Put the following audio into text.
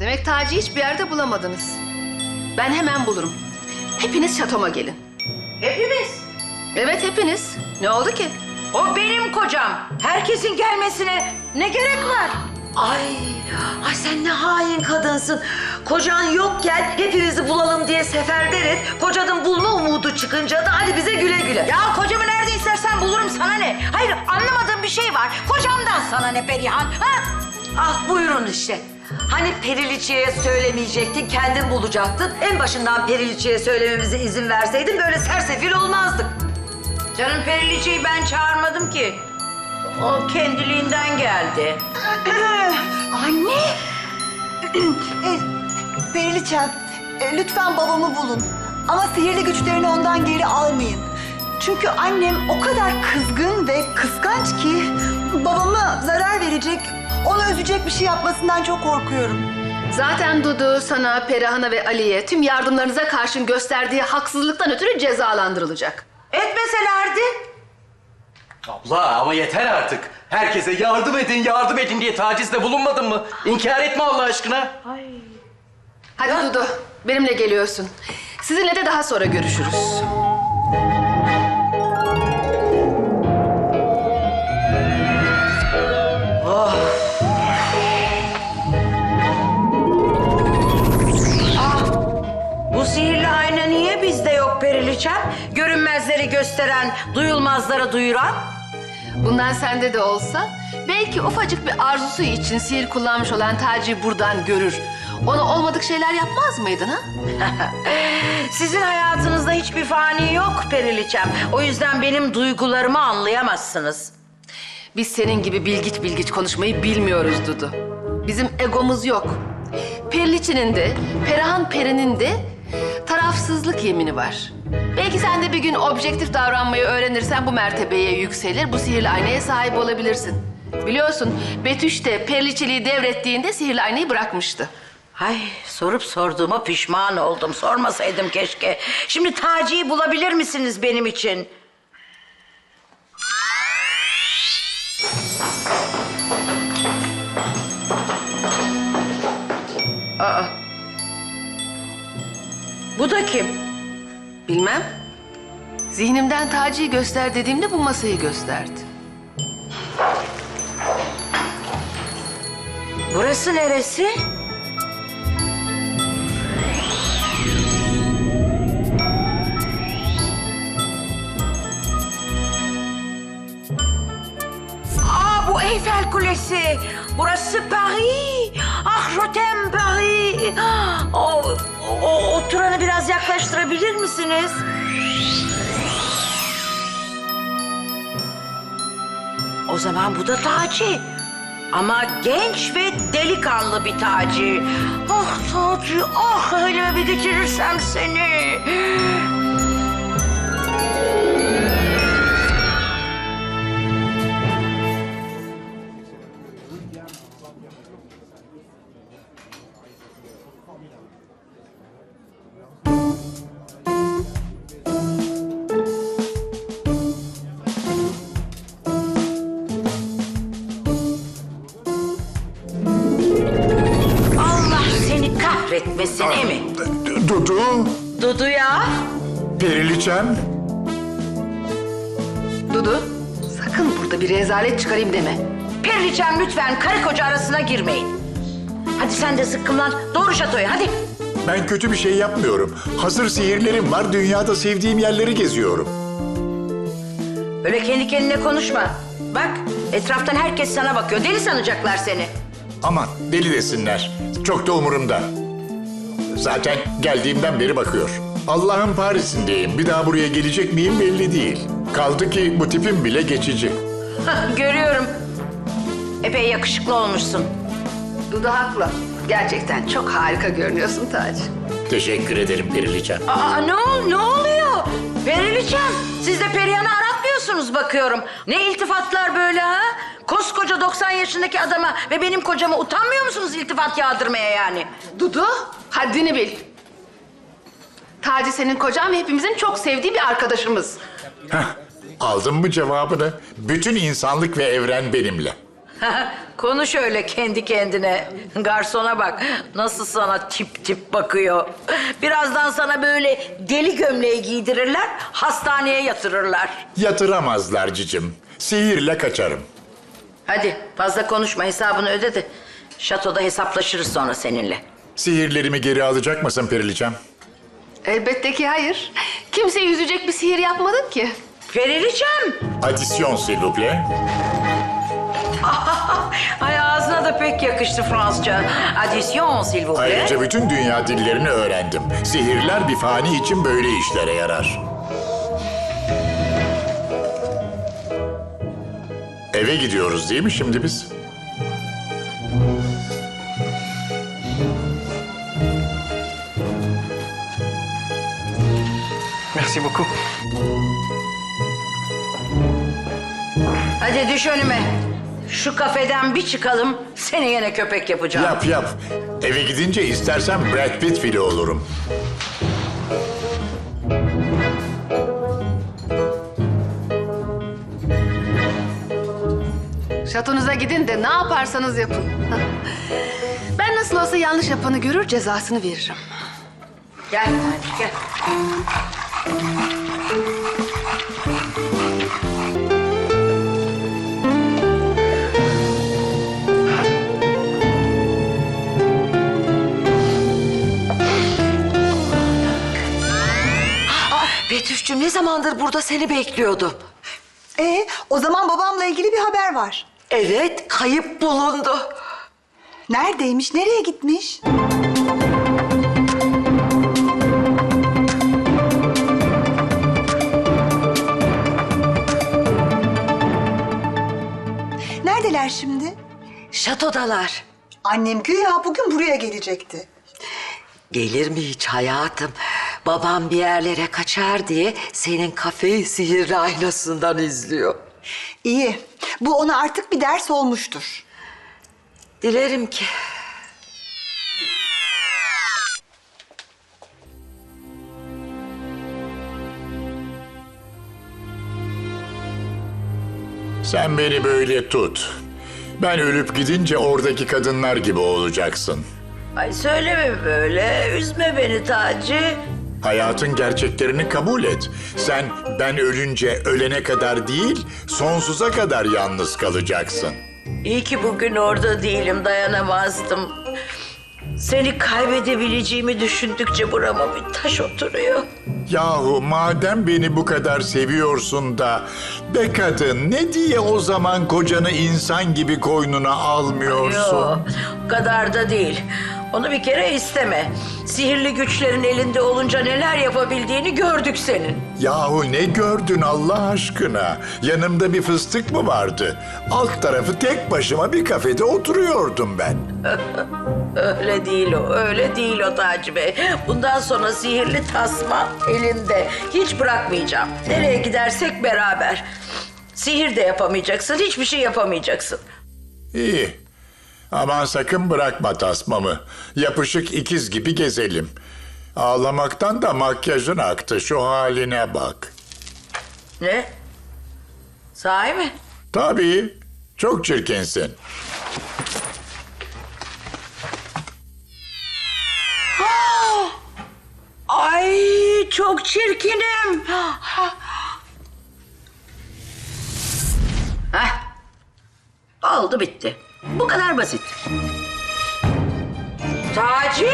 Demek Taci'yi hiçbir yerde bulamadınız. Ben hemen bulurum. Hepiniz şatoma gelin. Hepimiz. Evet hepiniz. Ne oldu ki? O benim kocam. Herkesin gelmesine ne gerek var? Ay, ay sen ne hain kadınsın. Kocan yokken hepinizi bulalım diye seferber et. Kocanın bulma umudu çıkınca da hadi bize güle güle. Ya kocamı nerede istersen bulurum sana ne? Hayır anlamadığım bir şey var. Kocamdan sana ne Perihan? Ha? Ah buyurun işte. Hani Periliçe'ye söylemeyecektin, kendin bulacaktın. En başından Periliçe'ye söylememize izin verseydin böyle sersefil olmazdık. Canım Periliçe'yi ben çağırmadım ki. O kendiliğinden geldi. Anne! e, Periliçem, e, lütfen babamı bulun. Ama sihirli güçlerini ondan geri almayın. Çünkü annem o kadar kızgın ve kıskanç ki... ...babama zarar verecek, onu üzecek bir şey yapmasından çok korkuyorum. Zaten Dudu sana, Perihan'a ve Ali'ye tüm yardımlarınıza karşın gösterdiği haksızlıktan ötürü cezalandırılacak. Etmeselerdi. Abla ama yeter artık. Herkese yardım edin, yardım edin diye tacizde bulunmadın mı? İnkar etme Allah aşkına. Hadi Dudu, benimle geliyorsun. Sizinle de daha sonra görüşürüz. Yok Periliçem? Görünmezleri gösteren, duyulmazları duyuran. Bundan sende de olsa belki ufacık bir arzusu için sihir kullanmış olan Taci buradan görür. Ona olmadık şeyler yapmaz mıydın ha? Sizin hayatınızda hiçbir fani yok Periliçem. O yüzden benim duygularımı anlayamazsınız. Biz senin gibi bilgiç bilgiç konuşmayı bilmiyoruz Dudu. Bizim egomuz yok. Periliçe'nin de, Perihan Peri'nin de tarafsızlık yemini var. Belki sen de bir gün objektif davranmayı öğrenirsen bu mertebeye yükselir, bu sihirli aynaya sahip olabilirsin. Biliyorsun Betüş de Periliçeliği devrettiğinde sihirli aynayı bırakmıştı. Ay sorup sorduğuma pişman oldum. Sormasaydım keşke. Şimdi Taci'yi bulabilir misiniz benim için? Aa. Bu da kim? Bilmem. Zihnimden Taci'yi göster dediğimde bu masayı gösterdi. Burası neresi? Aa bu Eyfel Kulesi. Burası Paris. Ah Rotem Paris. O, o, oturanı biraz yaklaştırabilir misiniz? O zaman bu da Taci. Ama genç ve delikanlı bir Taci. Ah Taci, ah elime bir geçirirsem seni. Dudu, Dudu ya. Periliçem. Dudu, sakın burada bir rezalet çıkarayım deme. Periliçem lütfen karı koca arasına girmeyin. Hadi sen de zıkkımlan. Doğru şatoya hadi. Ben kötü bir şey yapmıyorum. Hazır sihirlerim var, dünyada sevdiğim yerleri geziyorum. Öyle kendi kendine konuşma. Bak etraftan herkes sana bakıyor. Deli sanacaklar seni. Aman deli desinler. Çok da umurumda. Zaten geldiğimden beri bakıyor. Allah'ın Paris'indeyim. Bir daha buraya gelecek miyim belli değil. Kaldı ki bu tipim bile geçici. Görüyorum. Epey yakışıklı olmuşsun. Dudu haklı. Gerçekten çok harika görünüyorsun Taci. Teşekkür ederim Periliçem. Aa ne, ol, ne oluyor? Periliçem, siz de Perihan'ı aratmıyorsunuz bakıyorum. Ne iltifatlar böyle ha? Koskoca 90 yaşındaki adama ve benim kocama utanmıyor musunuz iltifat yağdırmaya yani? Dudu, haddini bil. Taci senin kocan ve hepimizin çok sevdiği bir arkadaşımız. Heh, aldın mı cevabını? Bütün insanlık ve evren benimle. Konuş öyle kendi kendine. Garsona bak nasıl sana tip tip bakıyor. Birazdan sana böyle deli gömleği giydirirler, hastaneye yatırırlar. Yatıramazlar cicim. Sihirle kaçarım. Hadi fazla konuşma hesabını öde de şatoda hesaplaşırız sonra seninle. Sihirlerimi geri alacak mısın Periliçem? Elbette ki hayır. Kimse yüzecek bir sihir yapmadın ki. Periliçem. Adisyon s'il vous plaît. Ay ağzına da pek yakıştı Fransızca. Addition s'il vous plaît. Ayrıca bütün dünya dillerini öğrendim. Sihirler bir fani için böyle işlere yarar. Eve gidiyoruz değil mi şimdi biz? Hadi düş önüme. Şu kafeden bir çıkalım, seni yine köpek yapacağım. Yap yap. Eve gidince istersen Brad Pitt bile olurum. Şatonuza gidin de ne yaparsanız yapın. Ben nasıl olsa yanlış yapanı görür cezasını veririm. Gel, gel. Zamandır burada seni bekliyordum. Ee, o zaman babamla ilgili bir haber var. Evet, kayıp bulundu. Neredeymiş, nereye gitmiş? Neredeler şimdi? Şatodalar. Annem güya bugün buraya gelecekti. Gelir mi hiç hayatım? Babam bir yerlere kaçar diye senin kafeyi sihirli aynasından izliyor. İyi, bu ona artık bir ders olmuştur. Dilerim ki. Sen beni böyle tut. Ben ölüp gidince oradaki kadınlar gibi olacaksın. Ay söyleme böyle, üzme beni Taci. Hayatın gerçeklerini kabul et. Sen ben ölünce ölene kadar değil, sonsuza kadar yalnız kalacaksın. İyi ki bugün orada değilim, dayanamazdım. Seni kaybedebileceğimi düşündükçe burama bir taş oturuyor. Yahu madem beni bu kadar seviyorsun da be kadın ne diye o zaman kocanı insan gibi koynuna almıyorsun? Yok, o kadar da değil. Onu bir kere isteme. Sihirli güçlerin elinde olunca neler yapabildiğini gördük senin. Yahu ne gördün Allah aşkına? Yanımda bir fıstık mı vardı? Alt tarafı tek başıma bir kafede oturuyordum ben. Öyle değil o, öyle değil o Taci Bey. Bundan sonra sihirli tasma elinde. Hiç bırakmayacağım. Nereye gidersek beraber. Sihir de yapamayacaksın, hiçbir şey yapamayacaksın. İyi. Aman sakın bırakma tasmamı. Yapışık ikiz gibi gezelim. Ağlamaktan da makyajın aktı. Şu haline bak. Ne? Sahi mi? Tabii. Çok çirkinsin. Ay çok çirkinim. Heh. Oldu bitti. Bu kadar basit. Taci.